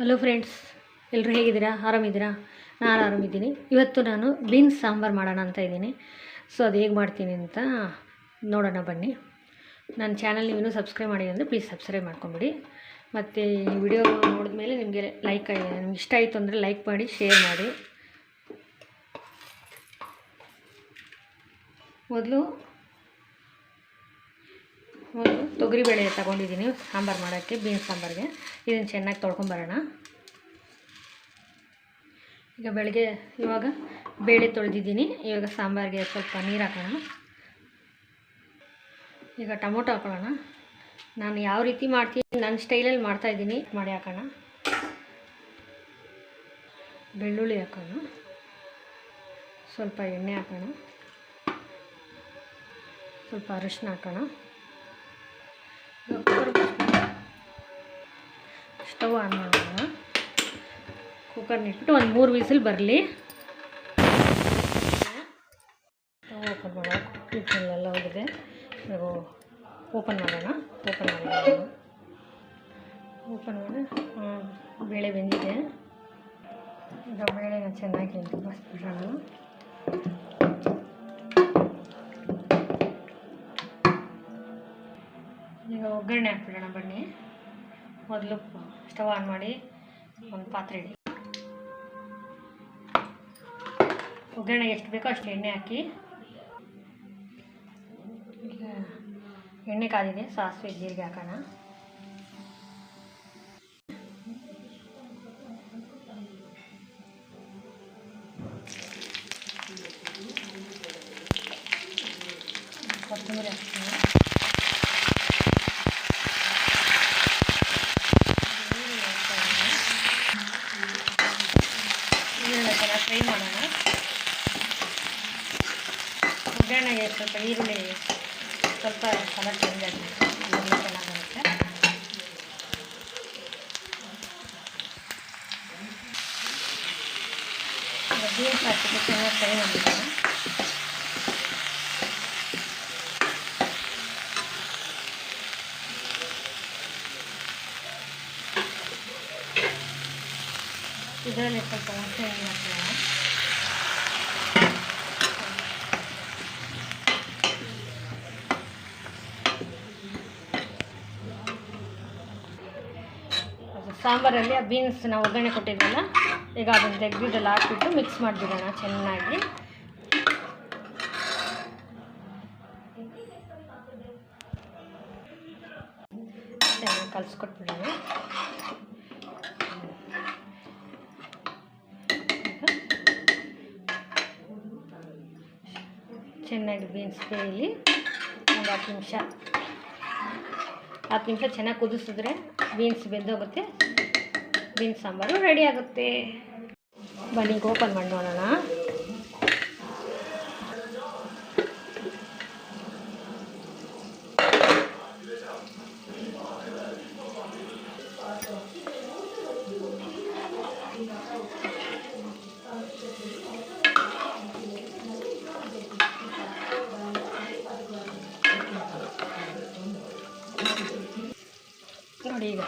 Hello friends ಎಲ್ಲರೂ ಹೇಗಿದ್ದೀರಾ? ಆರಾಮಿದ್ದೀರಾ? ನಾನು ಆರಾಮಿದ್ದೀನಿ. ಇವತ್ತು ನಾನು ಬೀನ್ಸ್ ಸಾಂಬಾರು ಮಾಡೋಣ ಅಂತ ಇದ್ದೀನಿ. ಸೊ ಅದು ಹೇಗೆ ಮಾಡ್ತೀನಿ ಅಂತ ನೋಡೋಣ ಬನ್ನಿ. ನನ್ನ ಚಾನಲ್ ನೀವು ಸಬ್ಸ್ಕ್ರೈಬ್ ಮಾಡಿ ಅಂದರೆ ಪ್ಲೀಸ್ ಸಬ್ಸ್ಕ್ರೈಬ್ ಮಾಡ್ಕೊಂಬಿಡಿ. ಮತ್ತು ಈ ವಿಡಿಯೋ ನೋಡಿದ್ಮೇಲೆ ನಿಮಗೆ ಲೈಕ್ ನಿಮ್ಗೆ ಇಷ್ಟ ಆಯಿತು ಅಂದರೆ ಲೈಕ್ ಮಾಡಿ ಶೇರ್ ಮಾಡಿ. ಮೊದಲು ಮೊದಲು ತೊಗರಿಬೇಳೆ ತಗೊಂಡಿದ್ದೀನಿ, ಸಾಂಬಾರು ಮಾಡೋಕ್ಕೆ, ಬೀನ್ಸ್ ಸಾಂಬಾರಿಗೆ. ಇದನ್ನು ಚೆನ್ನಾಗಿ ತೊಳ್ಕೊಂಬರೋಣ ಈಗ ಬೆಳಗ್ಗೆ ಇವಾಗ ಬೇಳೆ ತೊಳೆದಿದ್ದೀನಿ, ಇವಾಗ ಸಾಂಬಾರಿಗೆ ಸ್ವಲ್ಪ ನೀರು ಹಾಕೋಣ. ಈಗ ಟೊಮೊಟೊ ಹಾಕೊಳ್ಳೋಣ. ನಾನು ಯಾವ ರೀತಿ ಮಾಡ್ತೀನಿ ನನ್ನ ಸ್ಟೈಲಲ್ಲಿ ಮಾಡ್ತಾಯಿದ್ದೀನಿ ಮಾಡಿ ಹಾಕೋಣ. ಬೆಳ್ಳುಳ್ಳಿ ಹಾಕೋಣ. ಸ್ವಲ್ಪ ಎಣ್ಣೆ ಹಾಕೋಣ. ಸ್ವಲ್ಪ ಅರಿಶಿನ ಹಾಕೋಣ. ಸ್ಟವ್ ಆನ್ ಮಾಡೋಣ ಕುಕ್ಕರ್ನ ಇಟ್ಬಿಟ್ಟು ಒಂದು ಮೂರು ವಿಸಿಲ್ ಬರಲಿ. ಸ್ಟವ್ ಓಪನ್ ಮಾಡೋಣ ವಿಸಿಲೆಲ್ಲ ಹೋಗಿದೆ. ಇವಾಗ ಓಪನ್ ಮಾಡೋಣ. ಓಪನ್ ಮಾಡೋಣ. ಓಪನ್ ಮಾಡಿ. ಬೇಳೆ ಬೆಂದಿದೆ. ಈಗ ಬೇಳೆನ ಚೆನ್ನಾಗಿ ಬಸ್ಬಿಡೋಣ ಈಗ ಒಗ್ಗರಣೆ ಹಾಕ್ಬಿಡೋಣ ಬನ್ನಿ. ಮೊದಲು ಸ್ಟವ್ ಆನ್ ಮಾಡಿ ಒಂದು ಪಾತ್ರೆ ಇಡಿ. ಒಗ್ಗರಣೆ ಎಷ್ಟು ಬೇಕೋ ಅಷ್ಟು ಎಣ್ಣೆ ಹಾಕಿ. ಎಣ್ಣೆ ಕಾದಿದೆ ಸಾಸಿವೆ ಜೀರಿಗೆ ಹಾಕೋಣ. ಕೊತ್ತಂಬರಿ ಹಾಕ್ತೀನಿ ಈರುಳ್ಳಿ ಚೆನ್ನಾಗಿ ಫ್ರೈ ಮಾಡೋಣ ಒಗ್ಗರಣೆಗೆ ಸ್ವಲ್ಪ ಈರುಳ್ಳಿ ಸ್ವಲ್ಪ ಕಲರ್ ಚೇಂಜ್ ಆಗಬೇಕು ಈರುಳ್ಳಿ ಚೆನ್ನಾಗಿ ಬರುತ್ತೆ. ಈಗ ಬೀನ್ಸ್ ಹಾಕಿಟ್ಟು ಚೆನ್ನಾಗಿ ಫ್ರೈ ಮಾಡಿದ್ದೀನಿ ಇದರಲ್ಲಿ ಸ್ವಲ್ಪ ಹುಣಸೆ ಹಣ್ಣು ಹಾಕೋಣ ಅದು ಸಾಂಬಾರಲ್ಲಿ ಆ ಬೀನ್ಸ್ ನಾವು ಒಗ್ಗರಣೆ ಕೊಟ್ಟಿದ್ವಲ್ಲ, ಈಗ ಅದನ್ನು ತೆಗೆದಿದ್ದೆಲ್ಲ ಹಾಕಿಬಿಟ್ಟು ಮಿಕ್ಸ್ ಮಾಡಿಬಿಡೋಣ ಚೆನ್ನಾಗಿ. ಚೆನ್ನಾಗಿ ಕಲಸ್ಕೊಟ್ಬಿಡೋಣ. ಚೆನ್ನಾಗಿ ಬೀನ್ಸ್ ಬೇಯಲಿ. ಒಂದು ಹತ್ತು ನಿಮಿಷ. ಹತ್ತು ನಿಮಿಷ ಚೆನ್ನಾಗಿ ಕುದಿಸಿದ್ರೆ ಬೀನ್ಸ್ ಬೆಂದೋಗುತ್ತೆ. ಬೀನ್ಸ್ ಸಾಂಬಾರು ರೆಡಿ ಆಗುತ್ತೆ. ಬನ್ನಿ ಓಪನ್ ಮಾಡಿ ನೋಡೋಣ. ನೋಡಿ ಈಗ.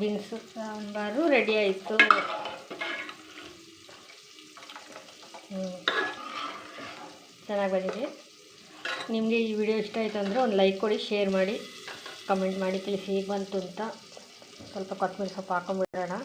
ಬೀನ್ಸು, ಸಾಂಬಾರು ರೆಡಿ ಆಯಿತು. ಚೆನ್ನಾಗಿ ಬಂದಿದೆ. ನಿಮಗೆ ಈ ವಿಡಿಯೋ ಇಷ್ಟ ಆಯಿತು ಅಂದರೆ ಒಂದು ಲೈಕ್ ಕೊಡಿ ಶೇರ್ ಮಾಡಿ ಕಮೆಂಟ್ ಮಾಡಿ, ತಿಳಿಸಿ, ಹೇಗೆ ಬಂತು ಅಂತ. ಸ್ವಲ್ಪ ಕೊತ್ತಂಬರಿ ಸೊಪ್ಪು ಹಾಕೊಂಡ್ಬಿಡೋಣ